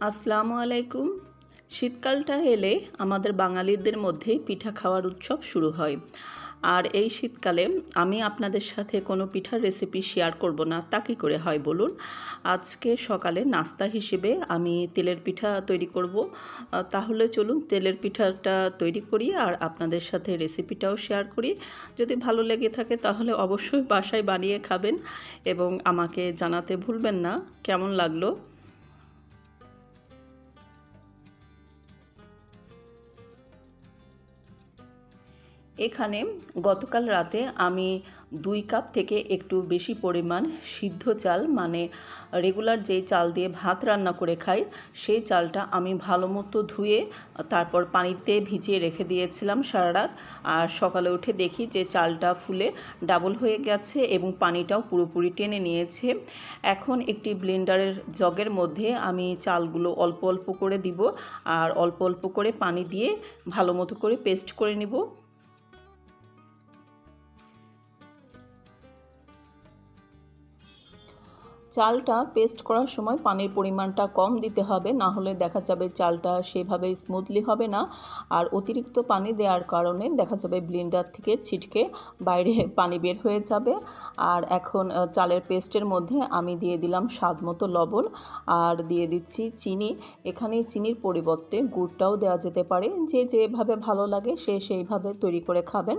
আসসালামু আলাইকুম। শীতকালটা এলে আমাদের বাঙালিদের মধ্যে পিঠা খাওয়ার উৎসব শুরু হয়। আর এই শীতকালে আমি আপনাদের সাথে কোনো পিঠার রেসিপি শেয়ার করব না, তা কী করে হয় বলুন? আজকে সকালে নাস্তা হিসেবে আমি তেলের পিঠা তৈরি করব। তাহলে চলুন তেলের পিঠাটা তৈরি করি আর আপনাদের সাথে রেসিপিটাও শেয়ার করি। যদি ভালো লেগে থাকে তাহলে অবশ্যই বাসায় বানিয়ে খাবেন এবং আমাকে জানাতে ভুলবেন না। কেমন লাগল? এখানে গতকাল রাতে আমি দুই কাপ থেকে একটু বেশি পরিমাণ সিদ্ধ চাল মানে রেগুলার যে চাল দিয়ে ভাত রান্না করে খাই, সেই চালটা আমি ভালো মতো ধুয়ে, তারপর পানিতে ভিজিয়ে রেখে দিয়েছিলাম সারা রাত আর সকালে উঠে দেখি যে চালটা ফুলে ডাবল হয়ে গেছে এবং পানিটাও পুরোপুরি টেনে নিয়েছে। এখন একটি ব্লেন্ডারের জগের মধ্যে আমি চালগুলো অল্প অল্প করে দিব, আর অল্প অল্প করে পানি দিয়ে ভালো মতো করে পেস্ট করে নিব। চালটা পেস্ট করার সময় পানির পরিমাণটা কম দিতে হবে, না হলে দেখা যাবে চালটা সেভাবে স্মুথলি হবে না। আর অতিরিক্ত পানি দেওয়ার কারণে দেখা যাবে ব্লেন্ডার থেকে ছিটকে বাইরে পানি বের হয়ে যাবে। আর এখন চালের পেস্টের মধ্যে আমি দিয়ে দিলাম স্বাদ মতো লবণ আর দিয়ে দিচ্ছি চিনি। এখানে চিনির পরিবর্তে গুড়টাও দেওয়া যেতে পারে। যে যেভাবে ভালো লাগে সে সেইভাবে তৈরি করে খাবেন।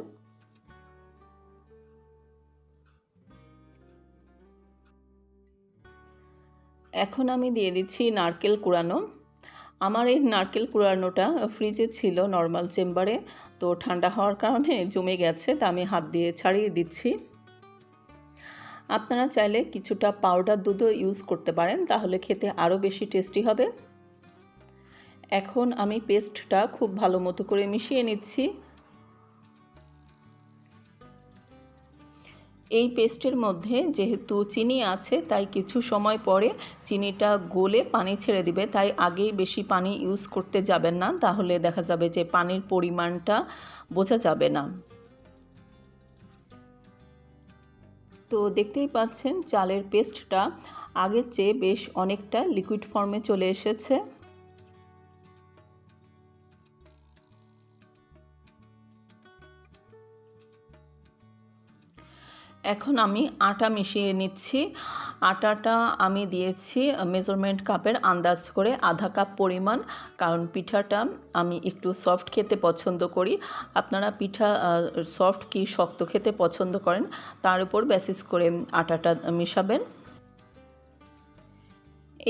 এখন আমি দিয়ে দিচ্ছি নারকেল কুড়ানো। আমার এই নারকেল কুড়ানোটা ফ্রিজে ছিল নর্মাল চেম্বারে তো ঠান্ডা হওয়ার কারণে জমে গেছে, তা আমি হাত দিয়ে ছাড়িয়ে দিচ্ছি। আপনারা চাইলে কিছুটা পাউডার দুধও ইউজ করতে পারেন, তাহলে খেতে আরও বেশি টেস্টি হবে। এখন আমি পেস্টটা খুব ভালো মতো করে মিশিয়ে নিচ্ছি। এই পেস্টের মধ্যে যেহেতু চিনি আছে, তাই কিছু সময় পরে চিনিটা গলে পানি ছেড়ে দিবে। তাই আগেই বেশি পানি ইউজ করতে যাবেন না, তাহলে দেখা যাবে যে পানির পরিমাণটা বোঝা যাবে না। তো দেখতেই পাচ্ছেন, চালের পেস্টটা আগের চেয়ে বেশ অনেকটা লিকুইড ফর্মে চলে এসেছে। এখন আমি আটা মিশিয়ে নিচ্ছি। আটাটা আমি দিয়েছি মেজারমেন্ট কাপের আন্দাজ করে আধা কাপ পরিমাণ, কারণ পিঠাটা আমি একটু সফট খেতে পছন্দ করি। আপনারা পিঠা সফট কি শক্ত খেতে পছন্দ করেন, তার উপর বেসিস করে আটাটা মেশাবেন।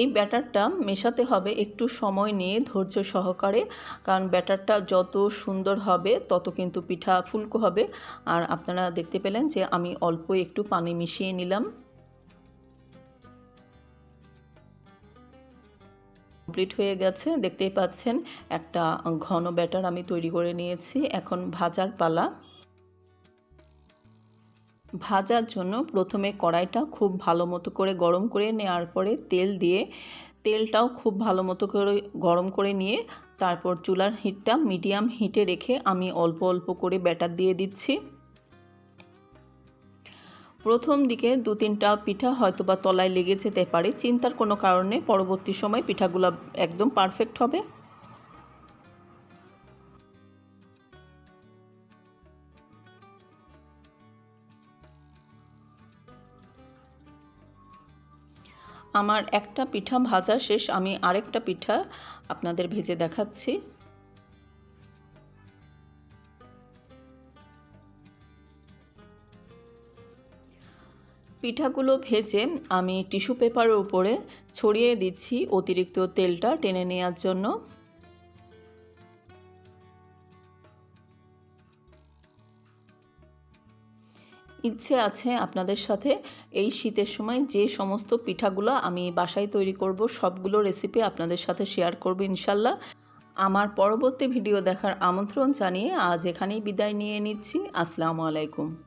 এই ব্যাটারটা মেশাতে হবে একটু সময় নিয়ে ধৈর্য সহকারে, কারণ ব্যাটারটা যত সুন্দর হবে তত কিন্তু পিঠা ফুলকো হবে। আর আপনারা দেখতে পেলেন যে আমি অল্প একটু পানি মিশিয়ে নিলাম। কমপ্লিট হয়ে গেছে। দেখতেই পাচ্ছেন একটা ঘন ব্যাটার আমি তৈরি করে নিয়েছি। এখন ভাজার পালা। ভাজার জন্য প্রথমে কড়াইটা খুব ভালো মতো করে গরম করে নেওয়ার পরে তেল দিয়ে তেলটাও খুব ভালো মতো করে গরম করে নিয়ে তারপর চুলার হিটটা মিডিয়াম হিটে রেখে আমি অল্প অল্প করে ব্যাটার দিয়ে দিচ্ছি। প্রথম দিকে দু তিনটা পিঠা হয়তো বা তলায় লেগে যেতে পারে, চিন্তার কোনো কারণে পরবর্তী সময় পিঠাগুলো একদম পারফেক্ট হবে। আমার একটা পিঠা ভাজা শেষ, আমি আরেকটা পিঠা আপনাদের ভেজে দেখাচ্ছি। পিঠাগুলো ভেজে আমি টিস্যু পেপারের উপরে ছড়িয়ে দিচ্ছি অতিরিক্ত তেলটা টেনে নেওয়ার জন্য। ইচ্ছে আছে আপনাদের সাথে এই শীতের সময় যে সমস্ত পিঠাগুলো আমি বাসায় তৈরি করব, সবগুলো রেসিপি আপনাদের সাথে শেয়ার করব ইনশাল্লাহ। আমার পরবর্তী ভিডিও দেখার আমন্ত্রণ জানিয়ে আজ এখানেই বিদায় নিয়ে নিচ্ছি। আসসালামু আলাইকুম।